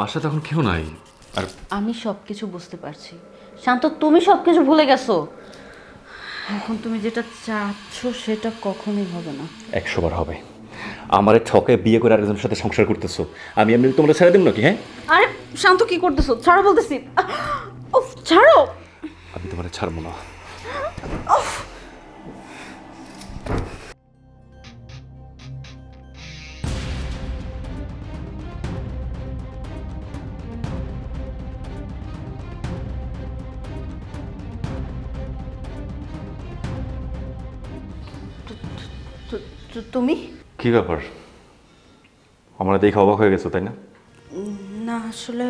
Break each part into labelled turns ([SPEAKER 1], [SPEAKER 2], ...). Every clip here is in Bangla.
[SPEAKER 1] বাসায় তখন কেউ নাই। আর
[SPEAKER 2] আমি সব কিছু বুঝতে পারছি। শান্ত তুমি সব কিছু ভুলে গেছো। এখন তুমি যেটা চাচ্ছ সেটা কখনোই হবে না।
[SPEAKER 1] একশো বার হবে। আমার ঠকে বিয়ে করে আরেকজনের সাথে সংসার করতেছো। আমি এমনি তোমরা ছেড়ে দিব নাকি হ্যাঁ?
[SPEAKER 2] আরে শান্ত কি করতেছো? ছাড়ো বলতেছি। উফ ছাড়ো।
[SPEAKER 1] আমি তোমার ছাড়বো না।
[SPEAKER 2] তু- তুমি?
[SPEAKER 1] কি ব্যাপার? আমরা দেখে অবাক হয়ে গেছো তাই না?
[SPEAKER 2] না আসলে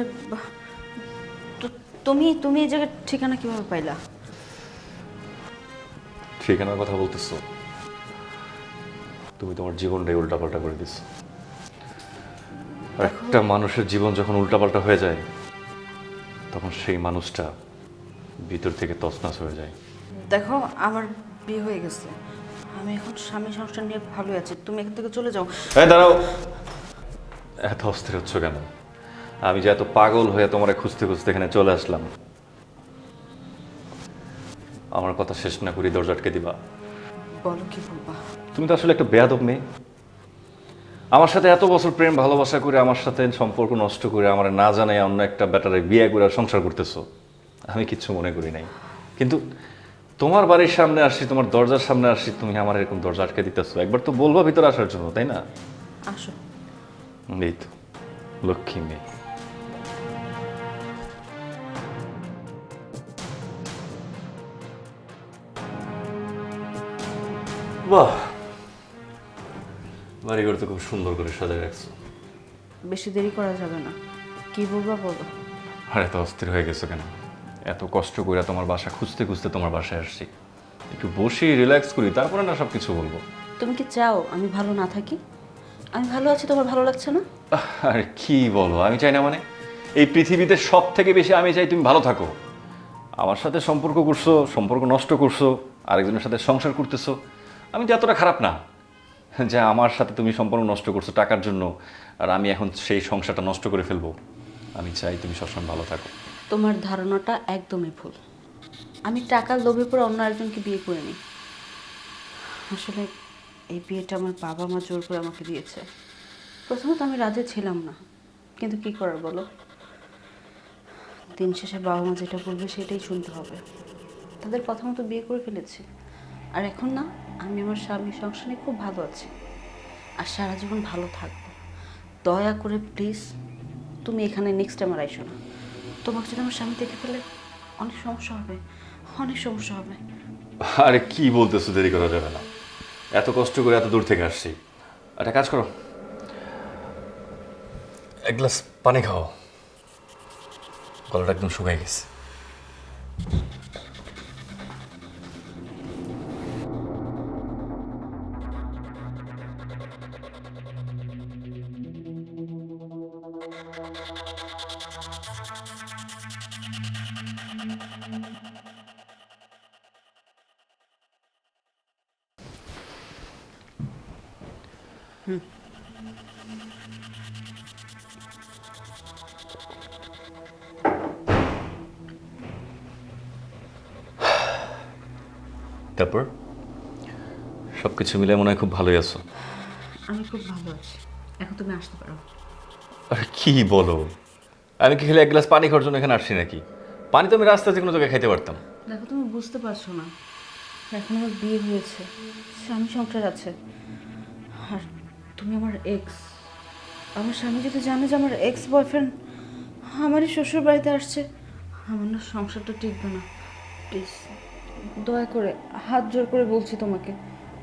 [SPEAKER 2] তুমি তুমি এই জায়গার ঠিকানা কীভাবে পাইলা?
[SPEAKER 1] ঠিকানার কথা বলতেছো? তুমি তোমার জীবনটাই উল্টাপাল্টা করে দিচ্ছ আর একটা মানুষের জীবন যখন উল্টাপাল্টা হয়ে যায় তখন সেই মানুষটা ভিতর থেকে তছনাছ হয়ে যায়।
[SPEAKER 2] দেখো আমার বিয়ে হয়ে গেছে। আমি এখন স্বামী সংসার নিয়ে ভালোই আছি। তুমি এখান থেকে চলে যাও।
[SPEAKER 1] এই দাঁড়াও। এত অস্থির হচ্ছ কেন? আমি যে এত পাগল হয়ে তোমার খুঁজতে খুঁজতে এখানে চলে আসলাম। আমার কথা শেষ না করি দরজা আটকে দিবা।
[SPEAKER 2] বলো কি বলবা?
[SPEAKER 1] তুমি তো আসলে একটা বেয়াদব মেয়ে। আমার সাথে এত বছর প্রেম ভালোবাসা করে আমার সাথে সম্পর্ক নষ্ট করে আমার না জানাই অন্য একটা ব্যাটারে বিয়ে করে সংসার করতেছো আমি কিচ্ছু মনে করি নাই। কিন্তু তোমার বাড়ির সামনে আসছি তোমার দরজার সামনে আসছি তুমি আমার এরকম দরজা আটকে দিতেছো। একবার তো বলব ভিতরে আসার জন্য তাই না?
[SPEAKER 2] আসো।
[SPEAKER 1] এই তো লক্ষ্মী মেয়ে। বাহ! বাড়িঘর তো খুব সুন্দর করে সাজায় রাখছো।
[SPEAKER 2] বেশি দেরি করা যাবে না। কি বলবা বলো।
[SPEAKER 1] আর এত অস্থির হয়ে গেছো কেন? এত কষ্ট করে তোমার বাসা খুঁজতে খুঁজতে তোমার বাসায় আসছি। একটু বসি রিল্যাক্স করি তারপরে না সব কিছু বলব।
[SPEAKER 2] তুমি কি চাও আমি ভালো না থাকি? আমি ভালো আছি তোমার ভালো লাগছে না?
[SPEAKER 1] আর কি বলো আমি চাই না মানে এই পৃথিবীতে সব থেকে বেশি আমি চাই তুমি ভালো থাকো। আমার সাথে সম্পর্ক করছ সম্পর্ক নষ্ট করছ আরেকজনের সাথে সংসার করতেছো আমি তো এতটা খারাপ না। যে আমার সাথে তুমি সম্পর্ক নষ্ট করছ টাকার জন্য আর আমি এখন সেই সংসারটা নষ্ট করে ফেলব। আমি চাই তুমি সবসময় ভালো থাকো।
[SPEAKER 2] তোমার ধারণাটা একদমই ভুল। আমি টাকার লোভে পড়ে অন্য একজনকে বিয়ে করে নিই আসলে এই বিয়েটা আমার বাবা মা জোর করে আমাকে দিয়েছে। প্রথমত আমি রাজি ছিলাম না। কিন্তু কি করার বলো? দিন শেষে বাবা মা যেটা বলবে সেটাই শুনতে হবে। তাদের কথা মতো বিয়ে করে ফেলেছি। আর এখন না, আমি আমার স্বামী সংসারে খুব ভালো আছি। আর সারা জীবন ভালো থাকব। দয়া করে প্লিজ, তুমি এখানে নেক্সট টাইম আর আইসো না। তোমাকে যদি আমার স্বামী দেখে ফেলে, অনেক সমস্যা হবে, অনেক সমস্যা হবে।
[SPEAKER 1] আরে কি বলতেছো, দেরি করা যাবে না। এত কষ্ট করে এত দূর থেকে আসছি। একটা কাজ করো। এক গ্লাস পানি খাও। গলাটা একদম শুকাই গেছে। তারপর? সব কিছু মিলে মনে হয় খুব ভালোই আছো।
[SPEAKER 2] আমি খুব ভালো আছি। এখন তুমি আসতে পারো।
[SPEAKER 1] আরে কি বলো? আমি কি খেলে এক গ্লাস পানি খাওয়ার জন্য এখানে আসছি নাকি? পানি তো আমি রাস্তা যে কোনো জায়গায় খাইতে পারতাম।
[SPEAKER 2] দেখো তুমি বুঝতে পারছ না। এখন আমার বিয়ে হয়েছে। স্বামী সংসার আছে। আর তুমি আমার এক্স আমার স্বামী যদি জানে যে আমার এক্স বয়ফ্রেন্ড আমারই শ্বশুর বাড়িতে আসছে, আমার না সংসারটা টিকবে না। প্লিজ দয়া করে হাত জোর করে বলছি তোমাকে।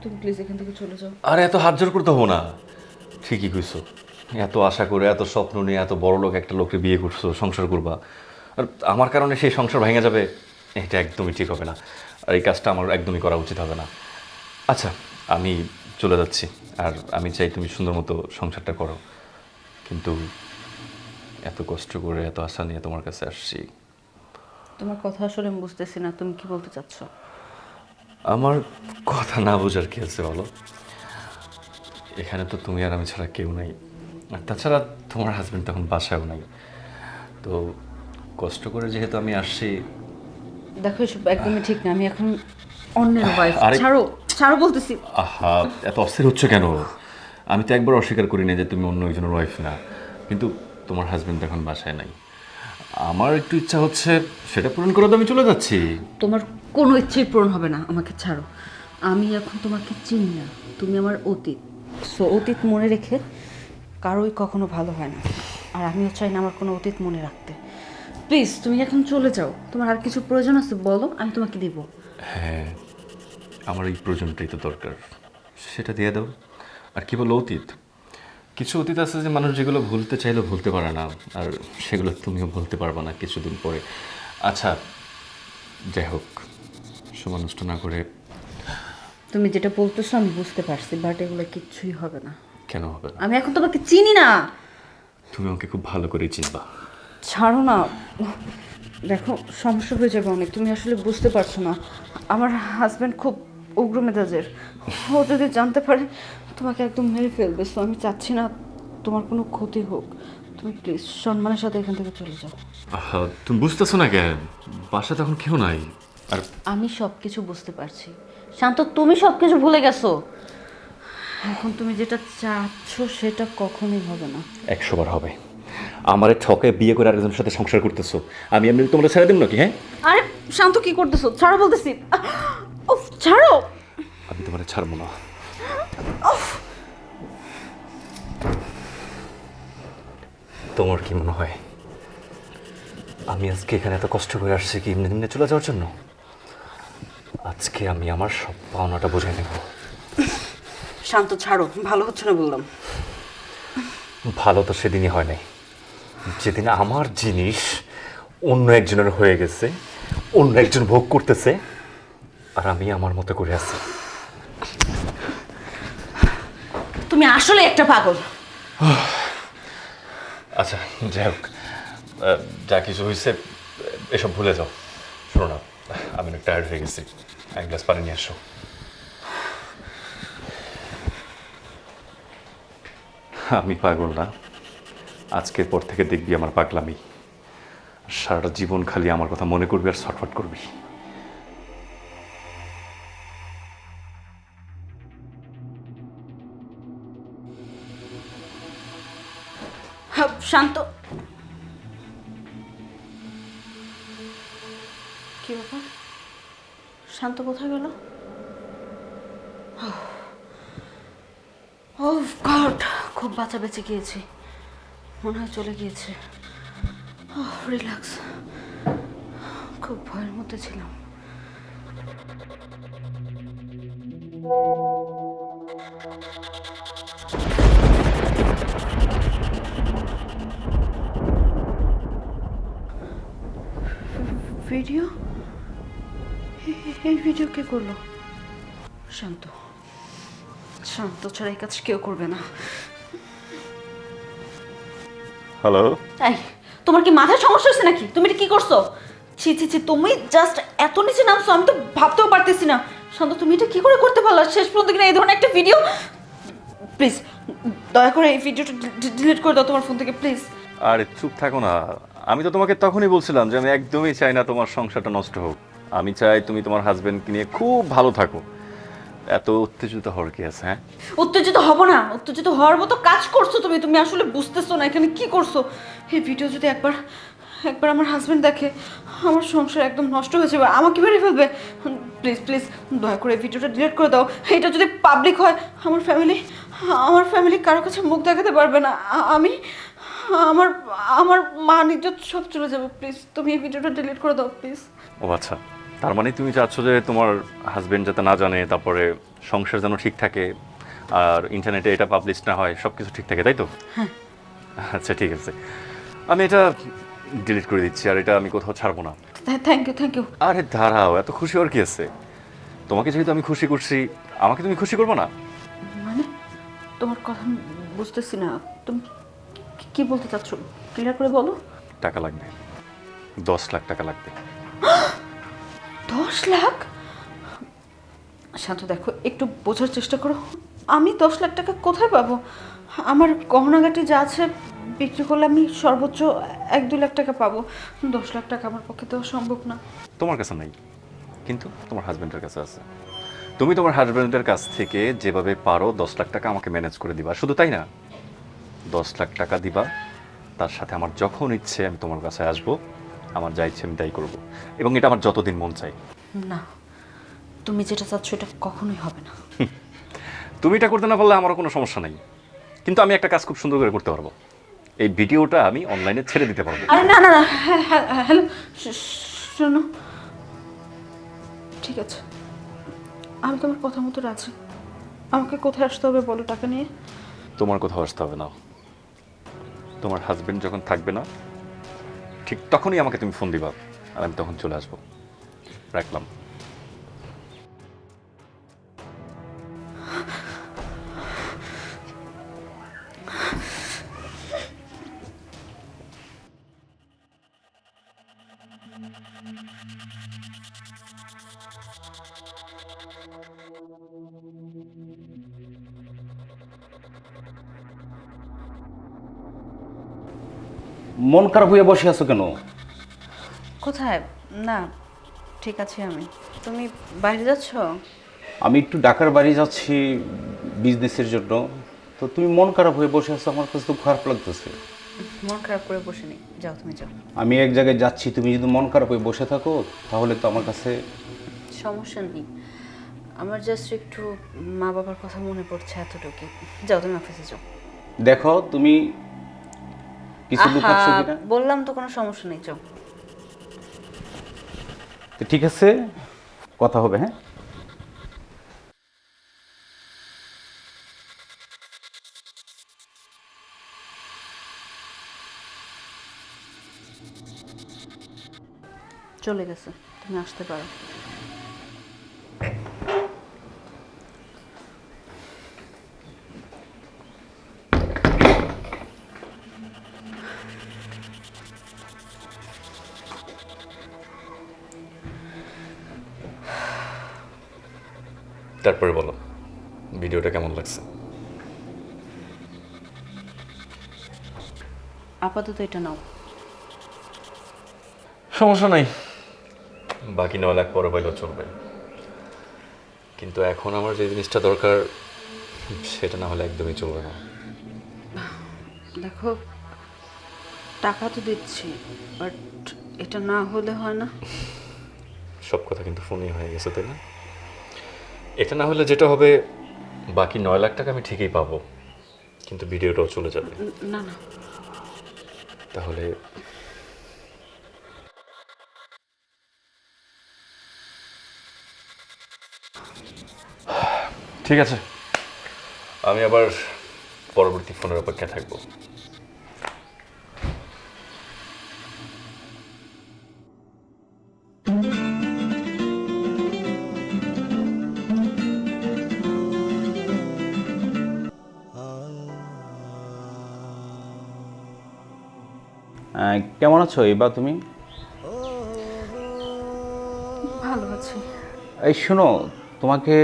[SPEAKER 2] তুমি প্লিজ এখান থেকে চলে যাও।
[SPEAKER 1] আর, এত হাত জোর করতে হব না। ঠিকই কইছো। এত আশা করে, এত স্বপ্ন নিয়ে এত বড় লোক, একটা লোককে বিয়ে করছ, সংসার করবা। আর আমার কারণে সেই সংসার ভেঙে যাবে, এটা একদমই ঠিক হবে না। আর এই কাজটা আমার একদমই করা উচিত হবে না। আচ্ছা আমি চলে যাচ্ছি। আর আমি চাই তুমি সুন্দর মতো সংসারটা করো। কিন্তু এত কষ্ট করে এত আশা নিয়ে তোমার কাছে আসছি।
[SPEAKER 2] তোমার কথা আসলে আমি বুঝতেছি না তুমি কি বলতে চাচ্ছ?
[SPEAKER 1] আমার কথা না বোঝার কি আছে বলো? এখানে তো তুমি আর আমি ছাড়া কেউ নাই। আর তাছাড়া তোমার হাজবেন্ড তখন বাসায়ও নাই। তো কষ্ট করে যেহেতু আমি আসছি
[SPEAKER 2] দেখো এসব একদমই ঠিক না আমি এখন অন্যের ওয়াইফ ছাড়ো। ছাড়ো বলতেছি।
[SPEAKER 1] আহা এত অস্থির হচ্ছে কেন? আমি তো একবার অস্বীকার করি না যে তুমি অন্য একজনের ওয়াইফ না। কিন্তু তোমার হাজবেন্ড এখন বাসায় নাই। আমার একটু ইচ্ছা হচ্ছে সেটা পূরণ করে তো আমি চলে যাচ্ছি।
[SPEAKER 2] তোমার কোনো ইচ্ছেই পূরণ হবে না আমাকে ছাড়ো। আমি এখন তোমাকে চিনি না তুমি আমার অতীত। সো অতীত মনে রেখে কারোই কখনো ভালো হয় না। আর আমিও চাই না আমার কোনো অতীত মনে রাখতে। প্লিজ তুমি এখন চলে যাও। তোমার আর কিছু প্রয়োজন আছে বলো আমি তোমাকে দিব।
[SPEAKER 1] হ্যাঁ আমার এই প্রয়োজনটাই তো দরকার। সেটা দিয়ে দাও। আর কি বলো অতীত? কিছু অতীত আছে যে মানুষ যেগুলো ভুলতে চাইলেও ভুলতে পারে না আর সেগুলো তুমিও ভুলতে পারবে না কিছুদিন পরে। আচ্ছা যাই হোক সময় নষ্ট না করে।
[SPEAKER 2] তুমি যেটা বলতেছো আমি বুঝতে পারছি বাট এগুলো কিচ্ছুই হবে না।
[SPEAKER 1] কেন হবে না?
[SPEAKER 2] আমি এখন তোমাকে চিনি না।
[SPEAKER 1] তুমি আমাকে খুব ভালো করেই চিনবা।
[SPEAKER 2] ছাড়ো না। দেখো সমস্যা হয়ে যাবে অনেক। তুমি আসলে বুঝতে পারছ না। আমার হাজব্যান্ড খুব উগ্র মেজাজের ও যদি জানতে পারে তোমাকে একদম মেরে ফেলবে। সো আমি চাচ্ছি না তোমার কোনো ক্ষতি হোক। তুমি প্লিজ সম্মানের সাথে এখান থেকে চলে যাও।
[SPEAKER 1] আহা, তুমি বুঝতেছো না কেন? বাসাতে এখন কেউ নাই। আর
[SPEAKER 2] আমি সব কিছু বুঝতে পারছি। শান্ত তুমি সব কিছু ভুলে গেছো। এখন তুমি যেটা চাচ্ছ সেটা কখনোই হবে না।
[SPEAKER 1] একশো বার হবে। আমারে ঠকে বিয়ে করে আরেকজনের সাথে সংসার করতেছো। আমি এমনি তোমরা ছেড়ে দেব নাকি হ্যাঁ?
[SPEAKER 2] আরে শান্ত কি করতেছো? ছাড়ো বলতেছি। উফ ছাড়ো!
[SPEAKER 1] ছাড়বো না। তোমার কি মনে হয় আমি আজকে এখানে এত কষ্ট করে আসছি কি এমনি এমনি চলে যাওয়ার জন্য? আজকে আমি আমার সব পাওনাটা বুঝে নেব।
[SPEAKER 2] শান্ত ছাড়ো ভালো হচ্ছে না বললাম।
[SPEAKER 1] ভালো তো সেদিনই হয় নাই। যেদিন আমার জিনিস অন্য একজনের হয়ে গেছে অন্য একজন ভোগ করতেছে আর আমি আমার মতো করে আছি।
[SPEAKER 2] তুমি আসলে একটা পাগল।
[SPEAKER 1] আচ্ছা যাই হোক। যা কিছু হয়েছে এসব ভুলে যাও। শোনো না আমি অনেক টায়ার্ড হয়ে গেছি। এক গ্লাস পানি নিয়ে আসো। আমি পাগল না। আজকের পর থেকে দেখবি আমার পাগলামি। সারাটা জীবন খালি আমার কথা মনে করবি আর ছটফট করবি।
[SPEAKER 2] শান্ত। কি ব্যাপার? শান্ত কোথায় গেল? ও গড, খুব বাঁচা বেঁচে গিয়েছি। মনে হয় চলে গিয়েছে। রিল্যাক্স। খুব ভয়ের মধ্যে ছিলাম। করল? শান্ত। শান্ত ছাড়া এই কাজ কেউ করবে না।
[SPEAKER 1] হ্যালো
[SPEAKER 2] এই তোমার কি মাথায় সমস্যা হচ্ছে নাকি? তুমি এটা কি করছ? ছি ছি ছি তুমি জাস্ট এত নিচে নামছো আমি তো ভাবতেও পারতেছি না। শান্ত তুমি এটা কি করে করতে পারলা? শেষ পর্যন্ত কিনা এই ধরনের একটা ভিডিও প্লিজ দয়া করে এই ভিডিওটা ডিলিট করে দাও তোমার ফোন থেকে প্লিজ
[SPEAKER 1] আরে চুপ থাকো না। আমি তো তোমাকে তখনই বলছিলাম যে আমি একদমই চাই না তোমার সংসারটা নষ্ট হোক। আমি চাই তুমি তোমার হাজবেন্ডকে নিয়ে খুব ভালো থাকো। এত উত্তেজিত হওয়ার কি আছে হ্যাঁ?
[SPEAKER 2] উত্তেজিত হব না। উত্তেজিত হওয়ার মতো কাজ করছ তুমি। তুমি আসলে বুঝতেছো না এখানে কি করছ। এই ভিডিও যদি একবার একবার আমার হাজবেন্ড দেখে, আমার সংসার একদম নষ্ট হয়ে যাবে। আমাকে মেরে ফেলবে। প্লিজ প্লিজ দয়া করে ভিডিওটা ডিলিট করে দাও। এটা যদি পাবলিক হয়, আমার ফ্যামিলি আমার ফ্যামিলি কারও কাছে মুখ দেখাতে পারবে না। আমি আমার আমার মা নিজত সব চলে যাবে প্লিজ তুমি এই ভিডিওটা ডিলিট করে দাও প্লিজ
[SPEAKER 1] ও আচ্ছা তার মানে তুমি চাচ্ছ যে তোমার হাজবেন্ড যাতে না জানে তারপরে সংসার যেন ঠিক থাকে আর ইন্টারনেটে এটা পাবলিশ না হয় সব কিছু ঠিক থাকে তাই তো? আচ্ছা ঠিক আছে। আমি এটা ডিলিট করে দিচ্ছি আর এটা আমি কোথাও ছাড়বো না।
[SPEAKER 2] থ্যাংক ইউ থ্যাংক ইউ
[SPEAKER 1] আরে দাঁড়াও এত খুশি হওয়ার কি আছে? তোমাকে যেহেতু আমি খুশি করছি আমাকে তুমি খুশি করব না?
[SPEAKER 2] মানে? তোমার কথা বুঝতেছি না। তুমি কি- বলতে চাচ্ছ? ক্লিয়ার করে বলো।
[SPEAKER 1] টাকা লাগবে। দশ লাখ টাকা লাগবে।
[SPEAKER 2] দশ লাখ? শান্ত দেখো একটু বোঝার চেষ্টা করো। আমি দশ লাখ টাকা কোথায় পাবো? আমার গহনাগাটি যা আছে বিক্রি করলে আমি সর্বোচ্চ এক দু লাখ টাকা পাবো। দশ লাখ টাকা আমার পক্ষে দেওয়া সম্ভব না।
[SPEAKER 1] তোমার কাছে নাই কিন্তু তোমার হাজব্যান্ডের কাছে আছে। তুমি তোমার হাজব্যান্ডের কাছ থেকে যেভাবে পারো দশ লাখ টাকা আমাকে ম্যানেজ করে দিবা। শুধু তাই না? দশ লাখ টাকা দিবা। তার সাথে আমার যখন ইচ্ছে আমি তোমার কাছে আসব। আমার যা ইচ্ছে আমি তাই করব। এবং এটা আমার যতদিন মন চাই।
[SPEAKER 2] না তুমি যেটা চাচ্ছ এটা কখনোই হবে না।
[SPEAKER 1] তুমি এটা করতে না পারলে আমারও কোনো সমস্যা নেই। কিন্তু আমি একটা কাজ খুব সুন্দর করে করতে পারব। এই ভিডিওটা আমি অনলাইনে ছেড়ে দিতে পারব।
[SPEAKER 2] আরে না না না হ্যাঁ, হ্যাঁ, হ্যালো শোনো। ঠিক আছে। আমি তোমার কথা মতো রাজি। আমাকে কোথায় আসতে হবে বলো টাকা নিয়ে?
[SPEAKER 1] তোমার কোথাও আসতে হবে না। তোমার হাজবেন্ড যখন থাকবে না, ঠিক তখনই আমাকে তুমি ফোন দিবা আর আমি তখন চলে আসব। রাখলাম।
[SPEAKER 3] মন খারাপ হয়ে বসে আছো কেন?
[SPEAKER 2] কোথায়? না ঠিক আছে আমি। তুমি বাইরে যাচ্ছ?
[SPEAKER 3] আমি একটু ঢাকার বাড়ি যাচ্ছি বিজনেসের জন্য। তো তুমি মন খারাপ হয়ে বসে আছো আমার কাছে তো খারাপ লাগতেছে।
[SPEAKER 2] মন খারাপ করে বসে নেই। যাও তুমি যাও।
[SPEAKER 3] আমি এক জায়গায় যাচ্ছি তুমি যদি মন খারাপ হয়ে বসে থাকো তাহলে তো আমার কাছে
[SPEAKER 2] সমস্যা নেই। আমার জাস্ট একটু মা বাবার কথা মনে পড়ছে এতটুকু যাও তুমি অফিসে যাও।
[SPEAKER 3] দেখো তুমি কিছু লুকাচ্ছ কিনা?
[SPEAKER 2] বললাম তো কোনো সমস্যা নেই
[SPEAKER 3] তো ঠিক আছে কথা হবে হ্যাঁ?
[SPEAKER 2] চলে গেছে তুমি আসতে পারো।
[SPEAKER 1] তারপরে বলো ভিডিওটা কেমন লাগছে?
[SPEAKER 2] আপাতত এটা নাও।
[SPEAKER 1] সমস্যা নাই। বাকি নয় লাখ পরে পাইলেও চলবে। কিন্তু এখন আমার যে জিনিসটা দরকার সেটা না হলে একদমই চলবে না।
[SPEAKER 2] দেখো টাকা তো দিচ্ছি বাট এটা না হলে হয় না।
[SPEAKER 1] সব কথা কিন্তু ফোনেই হয়ে গেছে তাই না? এটা না হলে যেটা হবে বাকি নয় লাখ টাকা আমি ঠিকই পাবো। কিন্তু ভিডিওটাও চলে যাবে।
[SPEAKER 2] না না।
[SPEAKER 1] তাহলে ঠিক আছে। আমি আবার পরবর্তী ফোনের অপেক্ষায় থাকব?
[SPEAKER 3] কেমন আছো? এবার তুমি?
[SPEAKER 2] ভালো আছি।
[SPEAKER 3] এই শোনো তোমাকে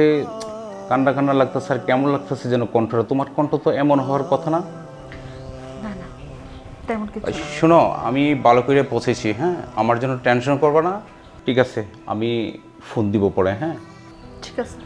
[SPEAKER 3] কান্না কান্না লাগতেছে আর কেমন লাগতেছে যেন কণ্ঠটা? তোমার কণ্ঠ তো এমন হওয়ার কথা না?
[SPEAKER 2] না না তেমন কিছু
[SPEAKER 3] এই শোনো আমি ভালো করে পৌঁছেছি হ্যাঁ? আমার জন্য টেনশন করবে না। ঠিক আছে আমি ফোন দিব পরে হ্যাঁ?
[SPEAKER 2] ঠিক আছে।